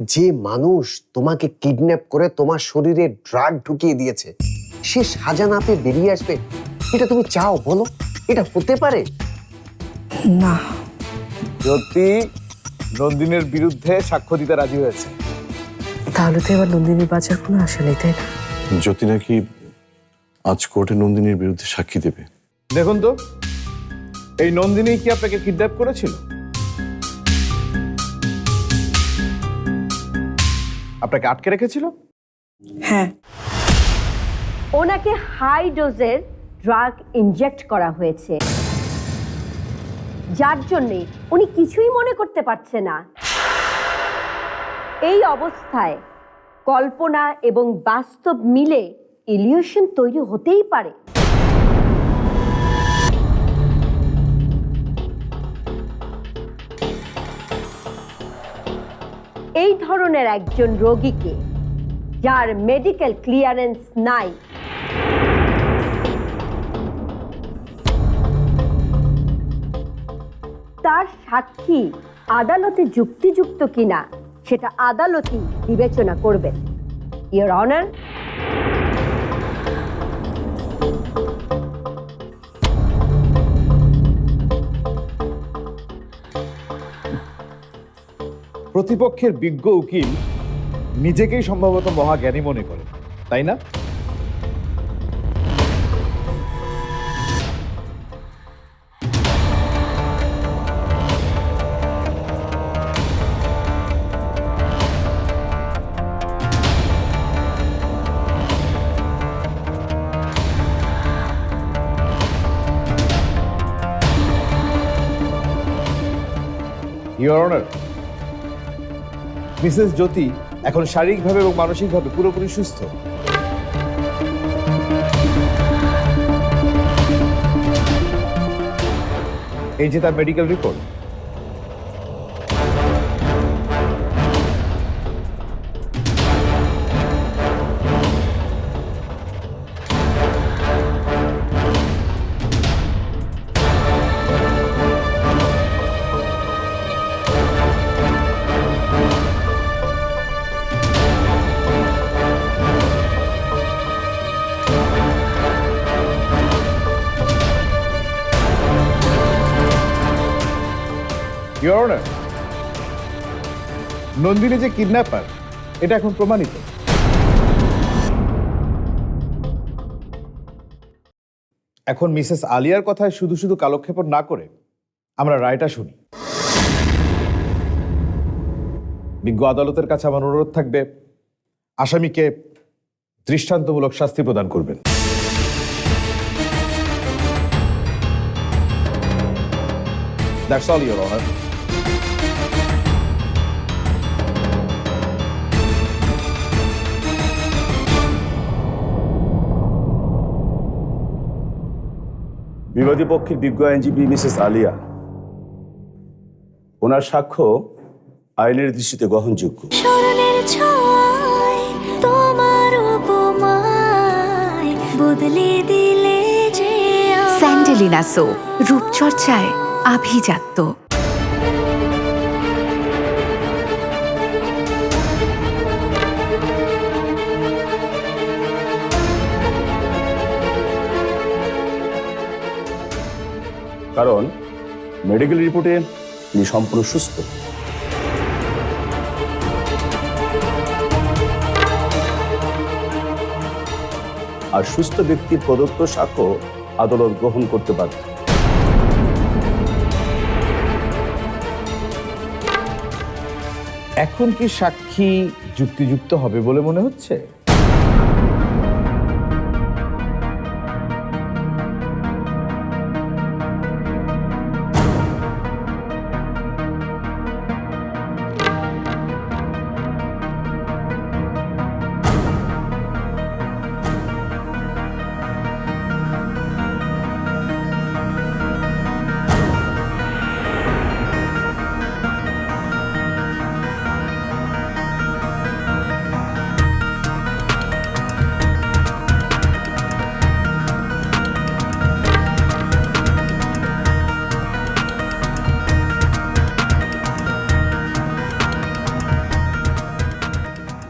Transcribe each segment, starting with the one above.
যে মানুষ তোমাকে কিডন্যাপ করে তোমার শরীরে ড্রাগ ঢুকিয়ে দিয়েছে সে সাজা না পেয়ে বেরিয়ে আসবে। এটা তুমি চাও বলো? এটা হতে পারে? না। জ্যোতি নন্দিনের বিরুদ্ধে সাক্ষ্য দিতে রাজি হয়েছে। তাহলে তো এবার নন্দিনীর বাজার কোনো আশা নেই তাই না? জ্যোতি নাকি আজ কোর্টে নন্দিনীর বিরুদ্ধে সাক্ষী দেবে? দেখুন তো এই নন্দিনী কি আপনাকে কিডন্যাপ করেছিল? আপনাকে আটকে রেখেছিল? হ্যাঁ। ওনাকে হাই ডোজের ড্রাগ ইনজেক্ট করা হয়েছে। যার জন্যে উনি কিছুই মনে করতে পারছে না। এই অবস্থায় কল্পনা এবং বাস্তব মিলে ইলিউশন তৈরি হতেই পারে। এই ধরনের একজন রোগীকে যার মেডিকেল ক্লিয়ারেন্স নাই। তার সাক্ষী আদালতে যুক্তিযুক্ত কিনা, সেটা আদালতই বিবেচনা করবেন। ইয়োর অনার প্রতিপক্ষের বিজ্ঞ উকিল নিজেকেই সম্ভবত মহাজ্ঞানী মনে করে তাই না? ইয়োর অনার মিসেস জ্যোতি এখন শারীরিকভাবে এবং মানসিকভাবে পুরোপুরি সুস্থ। এই যে তার মেডিকেল রিপোর্ট অনার নন্দিনী যে কিডন্যাপার এটা এখন প্রমাণিত। এখন মিসেস আলিয়ার কথায় শুধু শুধু কালক্ষেপণ না করে আমরা রায়টা শুনি। বিজ্ঞ আদালতের কাছে আমার অনুরোধ থাকবে আসামিকে দৃষ্টান্তমূলক শাস্তি প্রদান করবেন। That's all, Your Honor. বিবাদী পক্ষের বিজ্ঞ আইনজীবী মিসেস আলিয়া ওনার সাক্ষ্য আইনের দৃষ্টিতে গ্রহণযোগ্য। স্মরণের ছয় তোমার উপমায় বদলে দিলে যে স্যান্ডেলিনা সো রূপচর্চায় আভিজাত্য। কারণ মেডিকেল রিপোর্টে তিনি সম্পূর্ণ সুস্থ। আর সুস্থ ব্যক্তির প্রদত্ত সাক্ষ্য আদালত গ্রহণ করতে বাধ্য। এখন কি সাক্ষী যুক্তিযুক্ত হবে বলে মনে হচ্ছে?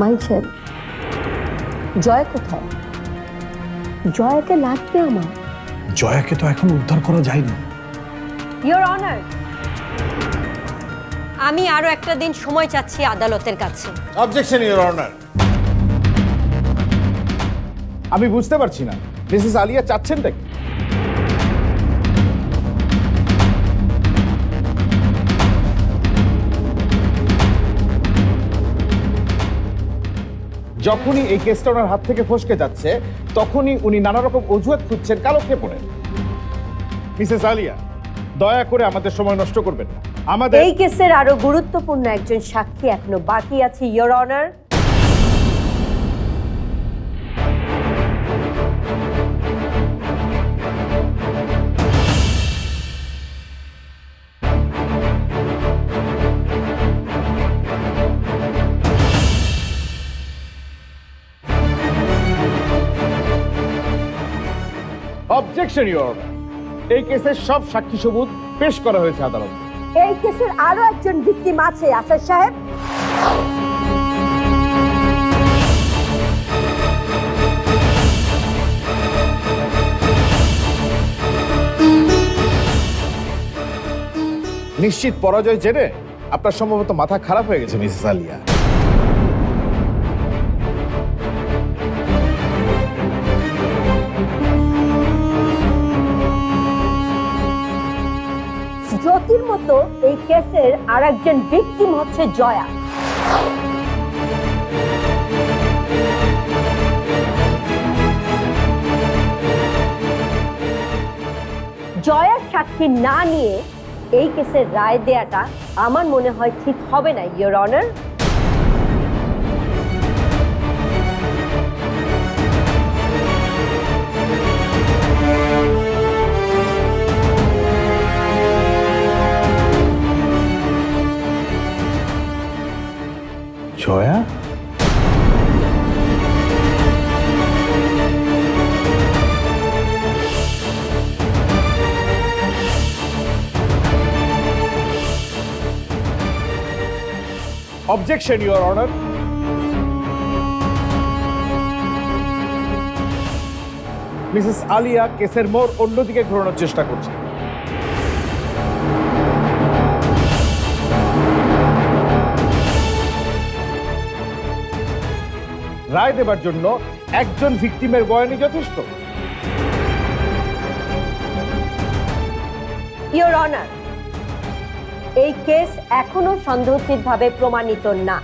মাইছেন জয় কোথায়? জয়াকে লাগবে আমার। জয়াকে তো এখন উদ্ধার করা যায়নি। ইয়োর অনার আমি আরও একটা দিন সময় চাচ্ছি আদালতের কাছে। অবজেকশন ইউর অনার আমি বুঝতে পারছি না। মিসেস আলিয়া চাচ্ছেনটা কি? যখনই এই কেসটা ওনার হাত থেকে ফসকে যাচ্ছে, তখনই উনি নানা রকম অজুহাত খুঁজছেন কালো কালক্ষেপণে মিসেস আলিয়া, দয়া করে আমাদের সময় নষ্ট করবেন না। আমাদের এই কেসের আরও গুরুত্বপূর্ণ একজন সাক্ষী এখনও বাকি আছে ইয়োর অনার অবজেকশন ইউর এই কেসের সব সাক্ষী সবুত পেশ করা হয়েছে আদালতে। এই কেসের আরও একজন ভিকটিম আছে আসাদ সাহেব। নিশ্চিত পরাজয় জেনে আপনার সম্ভবত মাথা খারাপ হয়ে গেছে মিসেস আলিয়া। কেসের আর একজন ভিকটিম হচ্ছে জয়া। জয়ার সাক্ষী না নিয়ে এই কেসের রায় দেয়াটা আমার মনে হয় ঠিক হবে না your honour Jaya? Objection your honour Mrs Alia কেসের মোড় অন্যদিকে ঘোরানোর চেষ্টা করছে। রায় দেবার জন্য একজন ভিকটিমের বয়ানই যথেষ্ট। ইয়োর অনার এই কেস এখনও সন্দেহতীতভাবে প্রমাণিত না।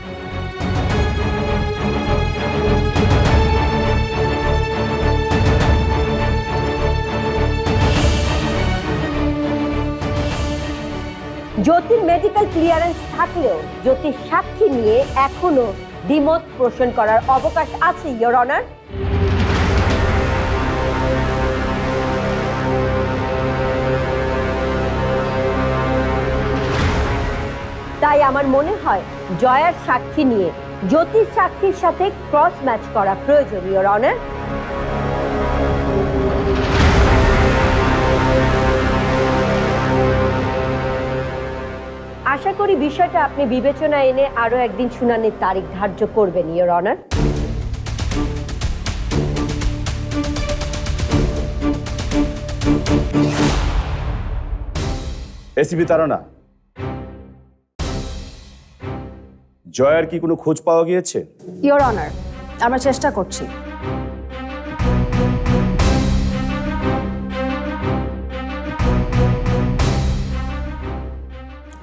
জ্যোতির মেডিকেল ক্লিয়ারেন্স থাকলেও জ্যোতির সাক্ষী নিয়ে এখনও দ্বিমত পোষণ করার অবকাশ আছে ইয়োর অনার তাই আমার মনে হয়, জয়ার সাক্ষী নিয়ে, জ্যোতিষ সাক্ষীর সাথে ক্রস ম্যাচ করা প্রয়োজন ইয়োর অনার আশা করি বিষয়টা আপনি বিবেচনা এনে আরও একদিন শুনানির তারিখ ধার্য করবেন ইয়োর অনার এসিবি তারা জয়ার কি কোনো খোঁজ পাওয়া গিয়েছে? ইয়োর অনার আমরা চেষ্টা করছি।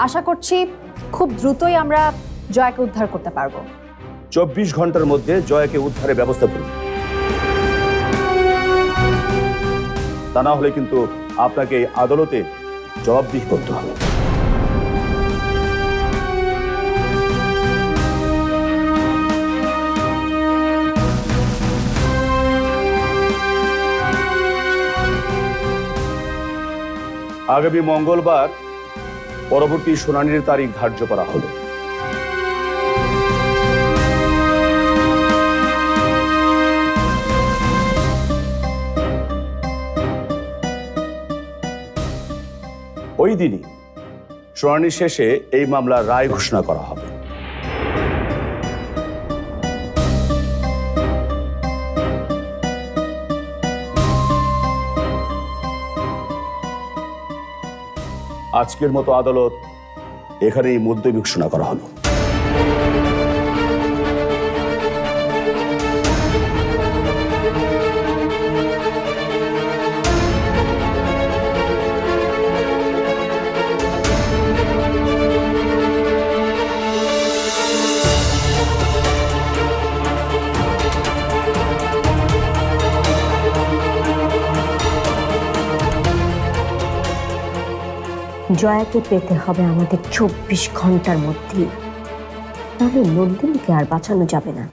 আশা করছি খুব দ্রুতই আমরা জয়াকে উদ্ধার করতে পারব। চব্বিশ ঘণ্টার মধ্যে জয়াকে উদ্ধারের ব্যবস্থা করুন। তা না হলে কিন্তু আপনাকে আদালতে জবাবদিহি করতে হবে। আগামী মঙ্গলবার পরবর্তী শুনানির তারিখ ধার্য করা হলো। ওই দিনই শুনানি শেষে এই মামলার রায় ঘোষণা করা হবে। আজকের মতো আদালত এখানেই মধ্যে ঘোষণা করা হলো। জয়াকে পেতে হবে আমাদের চব্বিশ ঘণ্টার মধ্যেই তাহলে নন্দিনীকে আর বাঁচানো যাবে না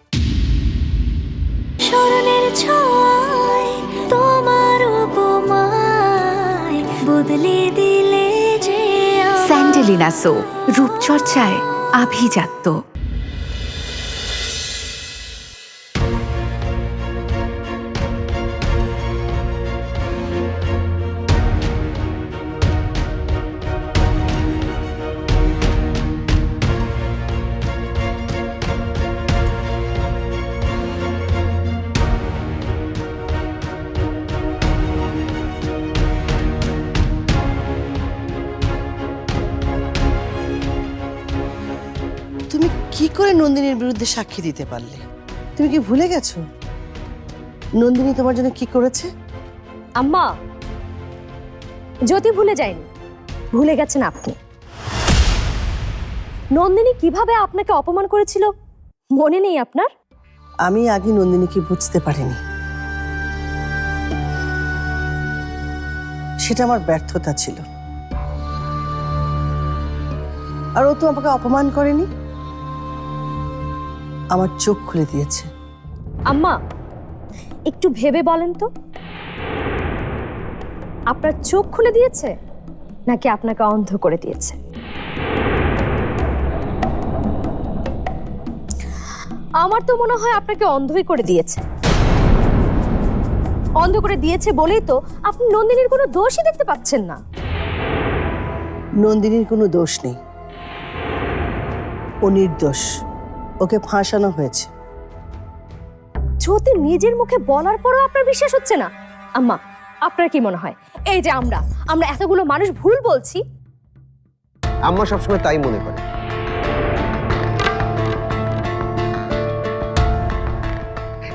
স্মরণের ছয় তোমার উপমায় বদলে দিলে যে। স্যান্ডেলিনা সো রূপচর্চায় আভিজাত্য করে নন্দিনীর বিরুদ্ধে সাক্ষী দিতে পারলে। তুমি কি ভুলে গেছো? নন্দিনী তোমার জন্য কি করেছে? আম্মা যদি ভুলে যায়নি। ভুলে গেছেন আপনি। নন্দিনী কীভাবে আপনাকে অপমান করেছিল মনে নেই আপনার? আমি আগে নন্দিনীকে বুঝতে পারিনি। সেটা আমার ব্যর্থতা ছিল। আর ও তো আমাকে অপমান করেনি? আমার চোখ খুলে দিয়েছে। আম্মা একটু ভেবে বলেন তো। আপনার চোখ খুলে দিয়েছে নাকি আপনাকে অন্ধ করে দিয়েছে? আমার তো মনে হয় আপনাকে অন্ধই করে দিয়েছে। অন্ধ করে দিয়েছে বলেই তো আপনি নন্দিনীর কোনো দোষই দেখতে পাচ্ছেন না। নন্দিনীর কোনো দোষ নেই। ও নির্দোষ। ওকে ফাঁসানো হয়েছে। যদি নিজের মুখে বলার পরও আপনার বিশ্বাস হচ্ছে না। আম্মা আপনার কি মনে হয়? এই যে আমরা আমরা এতগুলো মানুষ ভুল বলছি? আম্মা সবসময় তাই মনে করে।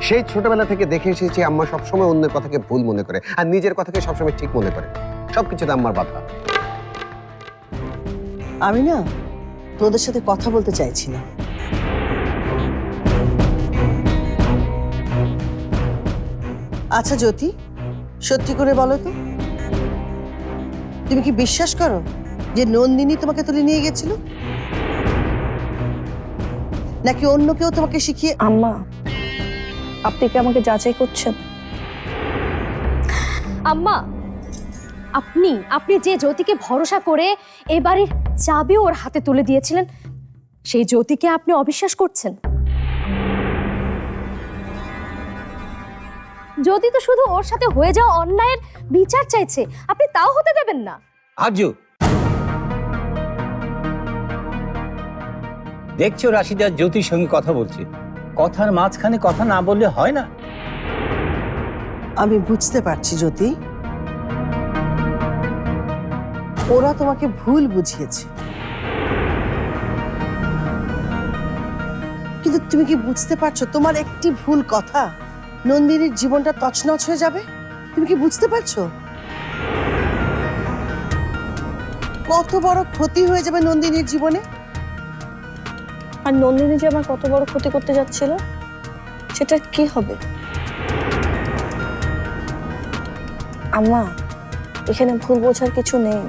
সেই ছোটবেলা থেকে দেখে এসেছি আম্মা সবসময় অন্যের কথাকে ভুল মনে করে আর নিজের কথাকে সবসময় ঠিক মনে করে। সবকিছুতে আম্মার বাধা। আমি না তোদের সাথে কথা বলতে চাইছি না আচ্ছা জ্যোতি সত্যি করে বলো তো। তুমি কি বিশ্বাস করো যে নন্দিনী তোমাকে তুলে নিয়ে গেছিল? নাকি অন্য কেউ তোমাকে শিখিয়ে আম্মা আপনি কি আমাকে যাচাই করছেন? আম্মা আপনি আপনি যে জ্যোতিকে ভরসা করে এই বাড়ির চাবি ওর হাতে তুলে দিয়েছিলেন সেই জ্যোতিকে আপনি অবিশ্বাস করছেন? জ্যোতি তো শুধু ওর সাথে হয়ে যাওয়া অন্যায়ের বিচার চাইছে আপনি তাও হতে দেবেন না। আর্য দেখছ রাশিদা জ্যোতির সঙ্গে কথা বলছে। কথার মাঝখানে কথা না বললে হয় না? আমি বুঝতে পারছি জ্যোতি। ওরা তোমাকে ভুল বুঝিয়েছে। কিন্তু তুমি কি বুঝতে পারছ? তোমার একটি ভুল কথা। নন্দিনীর জীবনটা তছনছ হয়ে যাবে? তুমি কি বুঝতে পারছ? কত বড় ক্ষতি হয়ে যাবে নন্দিনীর জীবনে? আর নন্দিনী যে আমার কত বড় ক্ষতি করতে যাচ্ছিল, সেটা কি হবে? আম্মা, এখানে ভুল বোঝার কিছু নেই।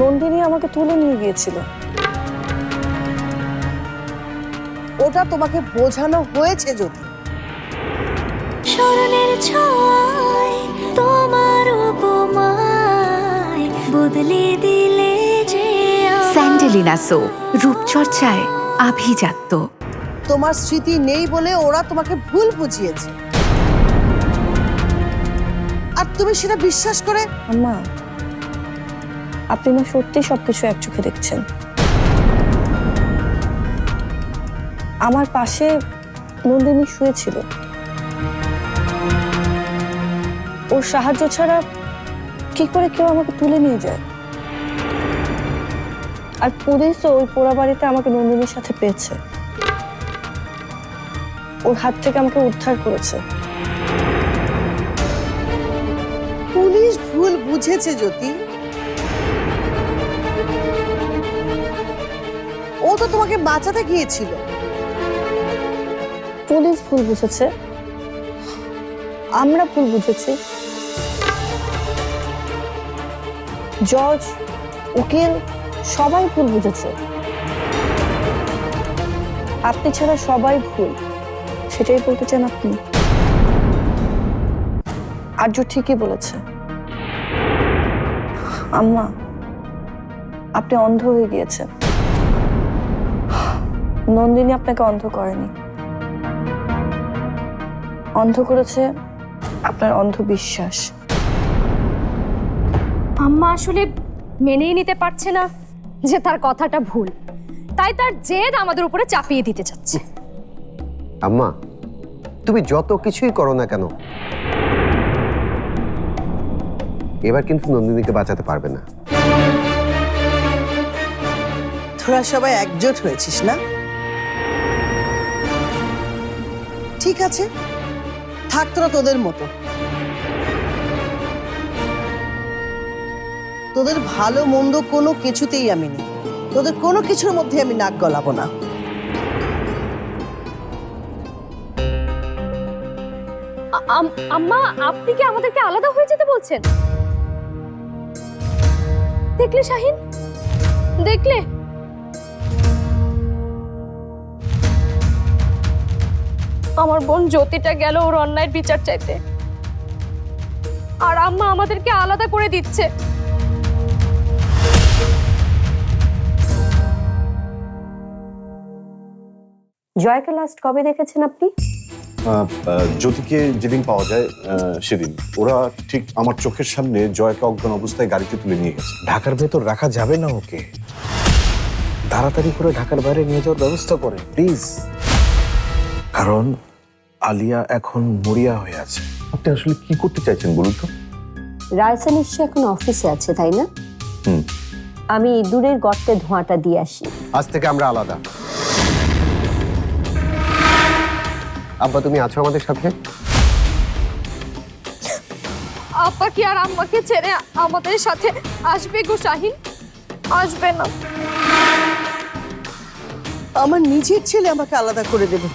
নন্দিনী আমাকে তুলে নিয়ে গিয়েছিল। ওটা তোমাকে বোঝানো হয়েছে যদি। স্মরণের ছয় তোমার উপমায় বদলে দিলে যে স্যান্ডেলিনা সো রূপচর্চায় আভিজাত্য। তোমার স্মৃতি নেই বলে ওরা তোমাকে ভুল বুঝিয়েছে। আর তুমি সেটা বিশ্বাস করে আম্মা আপনি না সত্যি সবকিছু এক চোখে দেখছেন। আমার পাশে নন্দিনী শুয়েছিল। ওর সাহায্য ছাড়া কি করে কেউ আমাকে তুলে নিয়ে যায়? আর পুলিশও ওই পোড়া বাড়িতে আমাকে নন্দিনীর সাথে পেয়েছে। ওর হাত থেকে আমাকে উদ্ধার করেছে। পুলিশ ভুল বুঝেছে, জ্যোতি। ও তো তোমাকে বাঁচাতে গিয়েছিল। পুলিশ ভুল বুঝেছে। আমরা ভুল বুঝেছি। জজ, উকিল, সবাই ভুল বুঝেছে। আপনি ছাড়া সবাই ভুল, সেটাই বলতে চান আপনি? আর্য ঠিকই বলেছে। আম্মা, আপনি অন্ধ হয়ে গিয়েছেন। নন্দিনী আপনাকে অন্ধ করেনি। অন্ধ করেছে আপনার অন্ধবিশ্বাস। আম্মা আসলে মেনেই নিতে পারছে না যে তার কথাটা ভুল। তাই তার জেদ আমাদের উপরে চাপিয়ে দিতে চাচ্ছে। আম্মা তুমি যত কিছুই করো না কেন এবার কিন্তু নন্দিনীকে বাঁচাতে পারবে না। তোরা সবাই একজোট হয়েছিস না? ঠিক আছে। থাক তোরা তোদের মতো। তোদের ভালো, মন্দ কোনো কিছুতেই আমি নেই। তোদের কোনো কিছুর মধ্যে আমি নাক গলাবো না। আম- আম্মা, আপনি কি আমাদেরকে আলাদা হয়ে যেতে বলছেন? দেখলে শাহিন? দেখলে? আমার বোন জ্যোতিটা গেল ওর অন্যায়ের বিচার চাইতে। আর আম্মা আমাদেরকে আলাদা করে দিচ্ছে। জয়কে লাস্ট কবে দেখেছেন আপনি? জ্যোতিকে যেদিন পাওয়া যায় আহ, সেদিন। ওরা ঠিক আমার চোখের সামনে জয়কে অজ্ঞান অবস্থায় গাড়িতে তুলে নিয়ে গেছে। ঢাকার ভেতর রাখা যাবে না ওকে। তাড়াতাড়ি করে ঢাকার বাইরে নিয়ে যাওয়ার ব্যবস্থা করে প্লিজ কারণ আলিয়া এখন মরিয়া হয়ে আছে। আপনি আসলে কি করতে চাইছেন বলুন তো? রায়সা নিশ্চয় এখন অফিসে আছে তাই না? হুম। আমি দূরের গর্তে ধোঁয়াটা দিয়ে আসি। আজ থেকে আমরা আলাদা। আব্বা তুমি আছো আমাদের সাথে? আপা কি আর আম্মাকে ছেড়ে আমাদের সাথে আসবে গো শাহিন? আসবে না। আমার নিজের ছেলে আমাকে আলাদা করে দেবে।